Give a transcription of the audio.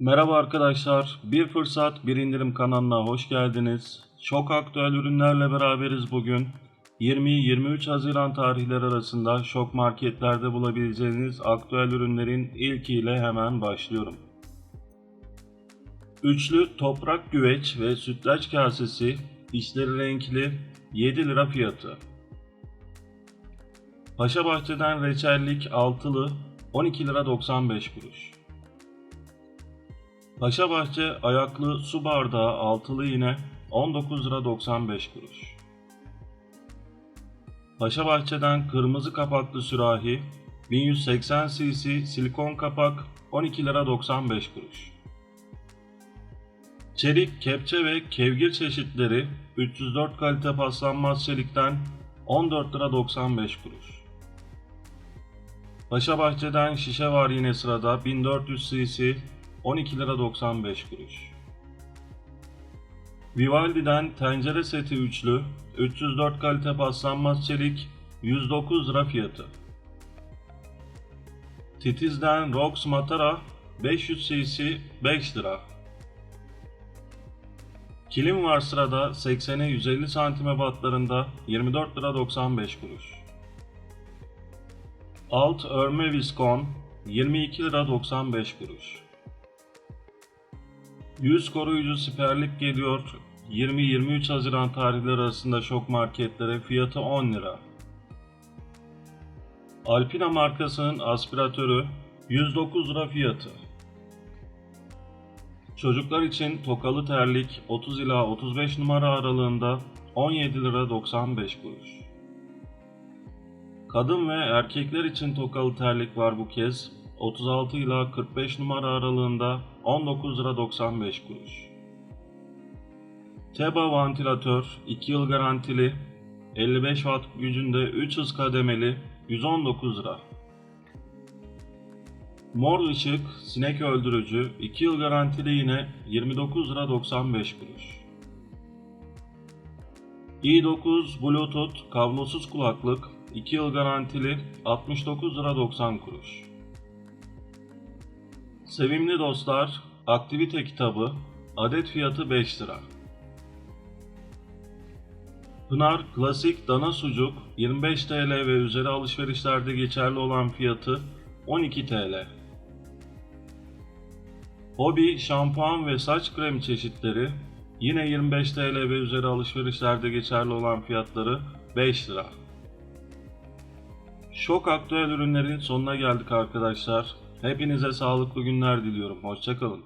Merhaba arkadaşlar. Bir fırsat bir indirim kanalına hoş geldiniz. Çok aktüel ürünlerle beraberiz bugün. 20-23 Haziran tarihleri arasında şok marketlerde bulabileceğiniz aktüel ürünlerin ilkiyle hemen başlıyorum. Üçlü toprak güveç ve sütlaç kasesi içleri renkli 7 lira fiyatı. Paşabahçe'den reçellik altılı 12 lira 95 kuruş. Paşabahçe ayaklı su bardağı altılı yine 19 lira 95 kuruş. Paşabahçe'den kırmızı kapaklı sürahi 1180 cc silikon kapak 12 lira 95 kuruş. Çelik kepçe ve kevgir çeşitleri 304 kalite paslanmaz çelikten 14 lira 95 kuruş. Paşabahçe'den şişe var yine sırada 1400 cc 12 lira 95 kuruş. Vivaldi'den tencere seti üçlü 304 kalite paslanmaz çelik 109 lira fiyatı. Titiz'den Rox Matara 500 cc 5 lira. Kilim var sırada 80'e 150 santime batlarında 24 lira 95 kuruş. Alt örme viskon 22 lira 95 kuruş. Yüz koruyucu siperlik geliyor. 20-23 Haziran tarihleri arasında şok marketlere fiyatı 10 lira. Alpina markasının aspiratörü 109 lira fiyatı. Çocuklar için tokalı terlik 30 ila 35 numara aralığında 17 lira 95 kuruş. Kadın ve erkekler için tokalı terlik var bu kez. 36 ila 45 numara aralığında 19 lira 95 kuruş. Teba vantilatör 2 yıl garantili 55 watt gücünde 3 hız kademeli 119 lira. Mor ışık sinek öldürücü 2 yıl garantili yine 29 lira 95 kuruş. i9 Bluetooth kablosuz kulaklık 2 yıl garantili 69 lira 90 kuruş. Sevimli dostlar, aktivite kitabı, adet fiyatı 5 lira. Pınar Klasik Dana Sucuk 25 TL ve üzeri alışverişlerde geçerli olan fiyatı 12 TL. Hobi şampuan ve saç kremi çeşitleri yine 25 TL ve üzeri alışverişlerde geçerli olan fiyatları 5 lira. Şok aktüel ürünlerin sonuna geldik arkadaşlar. Hepinize sağlıklı günler diliyorum. Hoşçakalın.